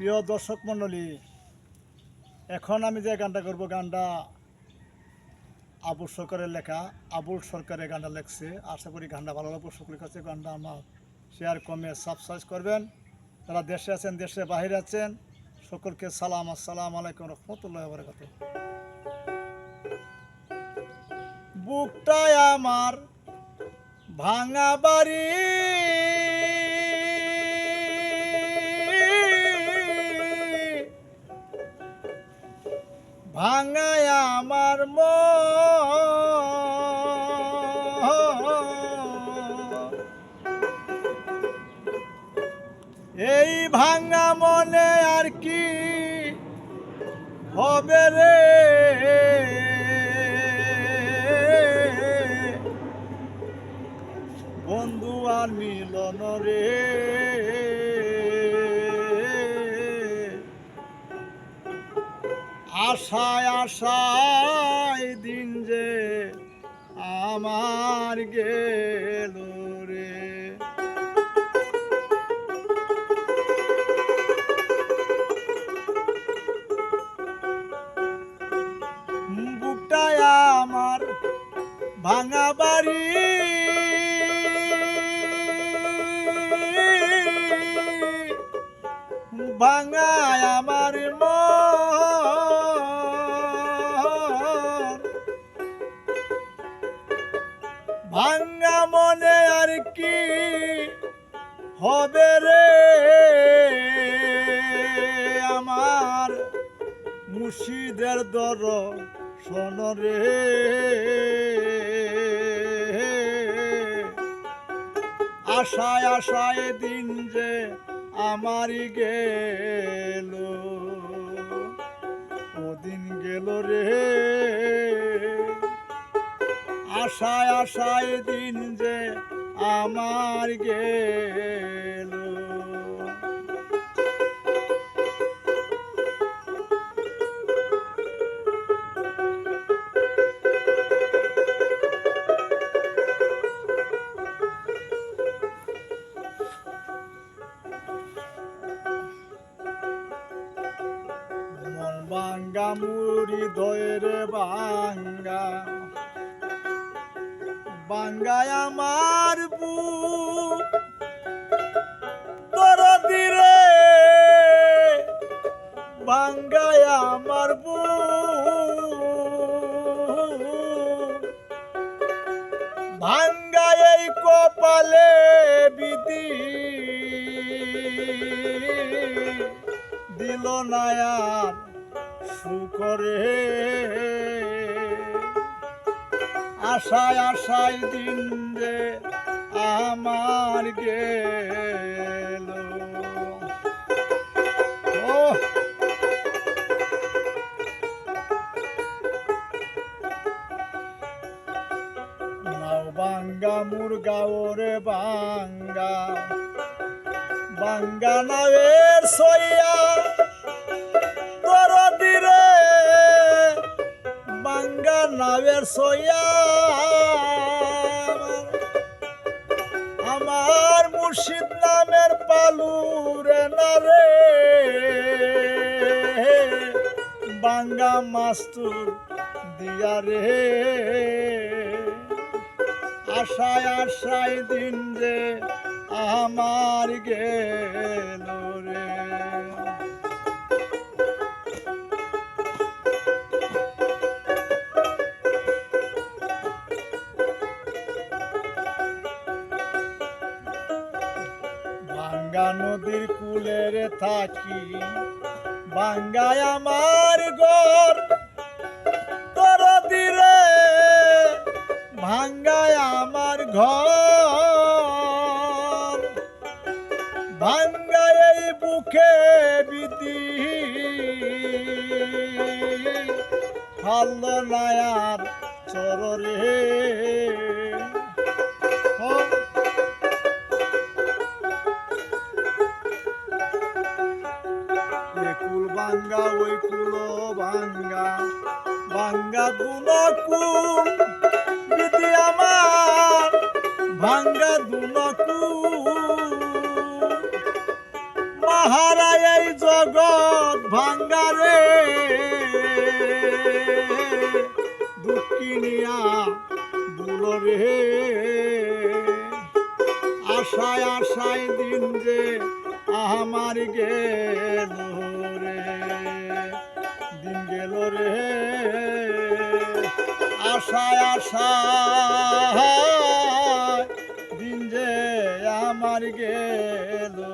প্রিয় দর্শক মণ্ডলী, এখন আমি যে গানটা করব, গানটা আবুল সরকারের লেখা, আবুল সরকারের গানটা লেখছে। আশা করি গানটা ভালো লাগবে সকলের কাছে গানটা আমার শেয়ার কমে সাবস্ক্রাইব করবেন। যারা দেশে আছেন দেশে বাহিরে আছেন, সকলকে সালাম, আসসালাম আলাইকুম রহমতুল্লাহ বরকাত বুকটায় আমার ভাঙা বাড়ি ভাঙায় আমার ম এই ভাঙা মনে আর কি হবে রে? আশায় আশায় দিন যে আমার গেল রে। বুকটায় আমার ভাঙা বাড়ি। ভাঙায় আমার মন। ভাঙ্গা মনে আর কি হবে রে? আমার মুর্শিদের দর রে। আশায় আশায় দিন যে আমারই গেল ওদিন গেল রে। আশায় আশায় দিন যে আমার গেল। বাঙ্গা মুড়ি দয়েরে বাঙ্গা বাঙ্গায় আমার বুক। তোর দিরে বাঙ্গায় আমার বুক। ভাঙ্গায় এই কপালে বিধি দিল নায়ার সুকরে আশায় আশায় দিন যে আমার নাও বাঙ্গা মুরগা ওরে বাঙ্গা। বাঙ্গা নাওয়ের সইয়া। নাওয়ের সইয়া আমার মুর্শিদ নামের পালুরে না রে। বাঙ্গা মাস্তুর দিয়া রে। আশায় আশায় দিন যে আমার গেল। রে বাঙ্গা নদীর কুলের থাকি। বাঙ্গায় আমার গর তোর দিরে ভাঙ্গায় আমার ঘর। ভাঙ্গায় এই বুকে বিধি হাল্ল নায়ার চররে বাঙ্গা দুন কুল বিধি আমার, ভাঙ্গা দুন কুল হারায় এই জগৎ ভাঙ্গারে দুঃখিনিয়া বুলো রে। আশায় আশায় দিন যে আমার গেল। রে গেল রে। আশায় আশা দিন যে আমার গেল।